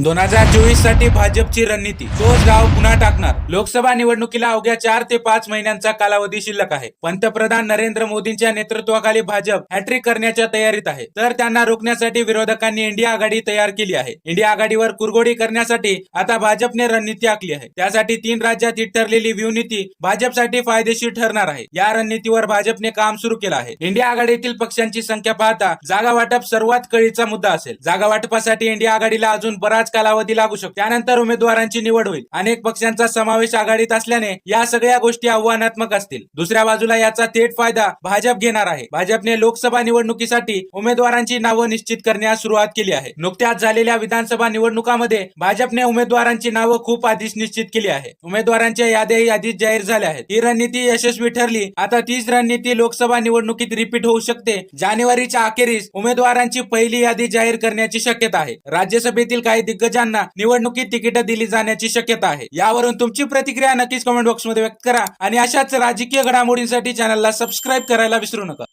दोन हजार चोवीससाठी भाजपची रणनीती. तोच गाव पुन्हा टाकणार. लोकसभा निवडणुकीला अवघ्या चार ते पाच महिन्यांचा कालावधी शिल्लक आहे. पंतप्रधान नरेंद्र मोदींच्या नेतृत्वाखाली भाजप हॅट्रिक करण्याच्या तयारीत आहे. तर त्यांना रोखण्यासाठी विरोधकांनी इंडिया आघाडी तयार केली आहे. इंडिया आघाडीवर कुरघोडी करण्यासाठी आता भाजपने रणनीती आखली आहे. त्यासाठी तीन राज्यात ही ठरलेली व्यूनीती भाजपसाठी फायदेशीर ठरणार आहे. या रणनीतीवर भाजपने काम सुरू केलं आहे. इंडिया आघाडीतील पक्षांची संख्या पाहता जागा वाटप सर्वात कळीचा मुद्दा असेल. जागा वाटपासाठी इंडिया आघाडीला अजून बराच कालावधी लागू शकतो. त्यानंतर उमेदवारांची निवड होईल. अनेक पक्षांचा समावेश आघाडीत असल्याने या सगळ्या गोष्टी आव्हानात्मक असतील. दुसऱ्या बाजूला याचा थेट फायदा भाजप घेणार आहे. भाजपने लोकसभा निवडणुकीसाठी उमेदवारांची नावं निश्चित करण्यास सुरुवात केली आहे. नुकत्याच झालेल्या विधानसभा निवडणुकामध्ये भाजपने उमेदवारांची नावं खूप आधीच निश्चित केली आहे. उमेदवारांच्या याद्याही आधीच जाहीर झाल्या आहेत. ही रणनीती यशस्वी ठरली आता तीच रणनीती लोकसभा निवडणुकीत रिपीट होऊ शकते. जानेवारीच्या अखेरीस उमेदवारांची पहिली यादी जाहीर करण्याची शक्यता आहे. राज्यसभेतील काही दिग्गजांना निवडणुकीत तिकीट दिली जाण्याची शक्यता आहे. यावरून तुमची प्रतिक्रिया नक्कीच कमेंट बॉक्समध्ये व्यक्त करा आणि अशाच राजकीय घडामोडींसाठी चॅनलला सबस्क्राईब करायला विसरू नका.